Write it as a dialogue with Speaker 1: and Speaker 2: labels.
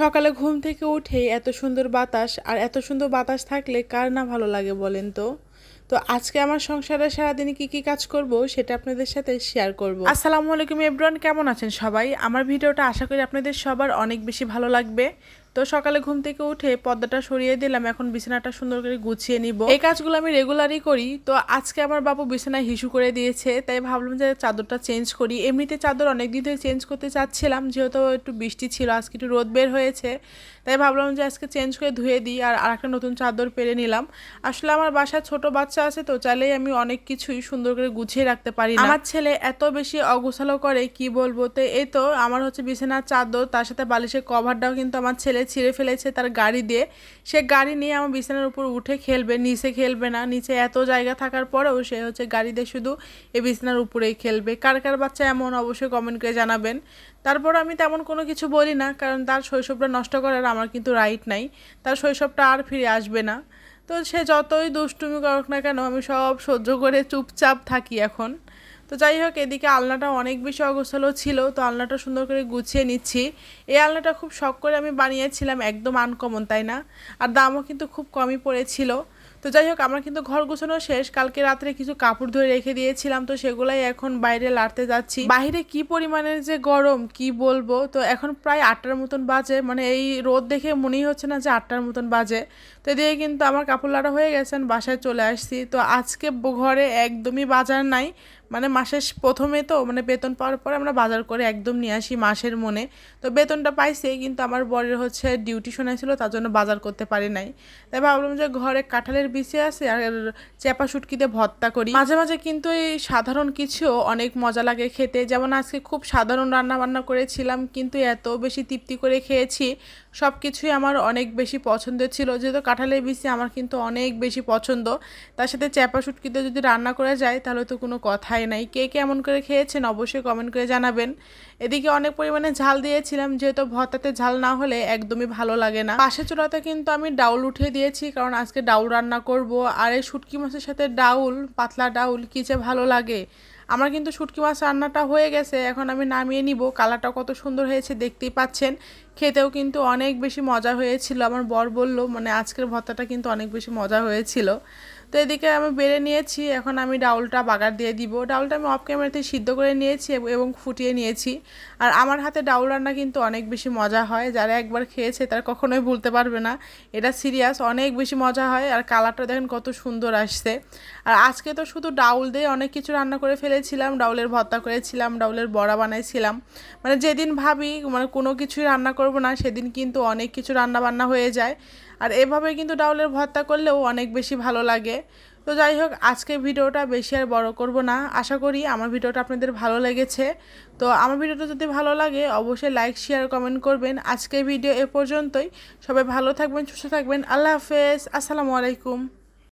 Speaker 1: সকালে ঘুম থেকে উঠে এত সুন্দর বাতাস আর এত সুন্দর বাতাস থাকলে কার না ভালো লাগে বলেন তো? তো আজকে আমার সংসারে সারাদিনে কি কি কাজ করব সেটা আপনাদের সাথে শেয়ার করব। আসসালামু আলাইকুম এভরিওয়ান, কেমন আছেন সবাই? আমার ভিডিওটা আশা করি আপনাদের সবার অনেক বেশি ভালো লাগবে। তো সকালে ঘুম থেকে উঠে পর্দাটা সরিয়ে দিলাম এখন বিছানাটা সুন্দর করে গুছিয়ে নিব। এই কাজগুলো আমি রেগুলারই করি তো আজকে আমার বাবু বিছানায় হিসু করে দিয়েছে তাই ভাবলাম যে চাদরটা চেঞ্জ করি। এমনিতে চাদর অনেক দিন ধরে চেঞ্জ করতে চাচ্ছিলাম যেহেতু একটু বৃষ্টি ছিল আজকে একটু রোদ বের হয়েছে তাই ভাবলাম যে আজকে চেঞ্জ করে ধুয়ে দিই আর আরেকটা নতুন চাদর পেরে নিলাম। আসলে আমার বাসায় ছোট বাচ্চা আছে তো চাইলেই আমি অনেক কিছুই সুন্দর করে গুছিয়ে রাখতে পারি আমার ছেলে এত বেশি অগোছালো করে কি বলব? তো এই তো আমার হচ্ছে বিছানার চাদর তার সাথে বালিশের কভারটাও কিন্তু আমার ছেলে ছিঁড়ে ফেলেছে তার গাড়ি দিয়ে। সে গাড়ি নিয়ে আমার বিছানার উপর উঠে খেলবে, নিচে খেলবে না। নিচে এত জায়গা থাকার পরেও সে হচ্ছে গাড়ি দিয়ে শুধু এই বিছানার উপরেই খেলবে। কার কার বাচ্চা এমন অবশ্যই কমেন্ট করে জানাবেন। তারপর আমি তেমন কোনো কিছু বলি না, কারণ তার শৈশবটা নষ্ট করার আমার কিন্তু রাইট নাই। তার শৈশবটা আর ফিরে আসবে না। তো সে যতই দুষ্টুমি করুক না কেন, আমি সব সহ্য করে চুপচাপ থাকি এখন। তো যাই হোক, এদিকে আলনাটা অনেক বেশি অগোছালো ছিল, তো আলনাটা সুন্দর করে গুছিয়ে নিচ্ছি। এই আলনাটা খুব শখ করে আমি বানিয়েছিলাম, একদম আনকমন তাই না? আর দামও কিন্তু খুব কমই পড়েছিল। তো যাই হোক, আমার কিন্তু ঘর গোছানো শেষ, কালকে রাত্রে কিছু কাপড় ধরে রেখে দিয়েছিলাম, তো সেগুলাই এখন বাইরে লাড়তে যাচ্ছি। বাইরে কি পরিমাণের যে গরম, কি বলব? তো এখন প্রায় আটটার মতন বাজে মানে এই রোদ দেখে মনেই হচ্ছে না যে আটটার মতন বাজে। তো এদিকে কিন্তু আমার কাপড় লাড়া হয়ে গেছেন বাসায় চলে আসছি। তো আজকে ঘরে একদমই বাজার নাই মানে মাসের প্রথমে তো মানে বেতন পাওয়ার পরে আমরা বাজার করে একদম নিয়ে আসি মাসের মনে। তো বেতনটা পাইছে, কিন্তু আমার বরের হচ্ছে ডিউটি শোনাইছিল, তার জন্য বাজার করতে পারি নাই। তাই ভাবলাম যে ঘরে কাঁঠালের বিছে আছে আর চেপা শুটকিতে ভর্তা করি। মাঝে মাঝে কিন্তু এই সাধারণ কিছু অনেক মজা লাগে খেতে। যেমন আজকে খুব সাধারণ রান্না বান্না করেছিলাম, কিন্তু এত বেশি তৃপ্তি করে খেয়েছি। সব কিছুই আমার অনেক বেশি পছন্দের ছিল। যেহেতু কাঁঠালের বিচি আমার কিন্তু অনেক বেশি পছন্দ, তার সাথে চ্যাপা শুটকিতে যদি রান্না করা যায়, তাহলে তো কোনো কথাই নাই। কে কেমন করে খেয়েছেন অবশ্যই কমেন্ট করে জানাবেন। এদিকে অনেক পরিমাণে ঝাল দিয়েছিলাম, যেহেতু ভর্তাতে ঝাল না হলে একদমই ভালো লাগে না। পাশে চূড়াতে কিন্তু আমি ডাউল উঠিয়ে দিয়েছি, কারণ আজকে ডাউল রান্না করব। আর এই শুটকি মাছের সাথে ডাউল, পাতলা ডাউল, কী যে ভালো লাগে। আমার কিন্তু শুটকি মাছ রান্নাটা হয়ে গেছে, এখন আমি নামিয়ে নিব। কালারটা কত সুন্দর হয়েছে, দেখতেই পাচ্ছেন। খেতেও কিন্তু অনেক বেশি মজা হয়েছিল। আমার বর বলল মানে আজকের ভর্তাটা কিন্তু অনেক বেশি মজা হয়েছিল। তো এদিকে আমি বেড়ে নিয়েছি, এখন আমি ডাউলটা বাগার দিয়ে দিব। ডাউলটা আমি অফ ক্যামেরাতে সিদ্ধ করে নিয়েছি এবং ফুটিয়ে নিয়েছি। আর আমার হাতে ডাউল রান্না কিন্তু অনেক বেশি মজা হয়, যারা একবার খেয়েছে তারা কখনোই ভুলতে পারবে না। এটা সিরিয়াস অনেক বেশি মজা হয়, আর কালারটা দেখেন কত সুন্দর আসছে। আর আজকে তো শুধু ডাউল দিয়ে অনেক কিছু রান্না করে ফেলেছিলাম, ডাউলের ভর্তা করেছিলাম, ডাউলের বড়া বানাইছিলাম। মানে যেদিন ভাবি মানে কোনো কিছুই রান্না করব না, সেদিন কিন্তু অনেক কিছু রান্না বান্না হয়ে যায়। আর এভাবে কিন্তু ডাউলের ভর্তা করলেও অনেক বেশি ভালো লাগে। তো যাই হোক, আজকে ভিডিওটা বেশি আর বড় করব না। আশা করি আমার ভিডিওটা আপনাদের ভালো লেগেছে। তো আমার ভিডিওটা যদি ভালো লাগে, অবশ্যই লাইক শেয়ার কমেন্ট করবেন। আজকের ভিডিও এ পর্যন্তই। সবাই ভালো থাকবেন, সুস্থ থাকবেন। আল্লাহ হাফেজ। আসসালামু আলাইকুম।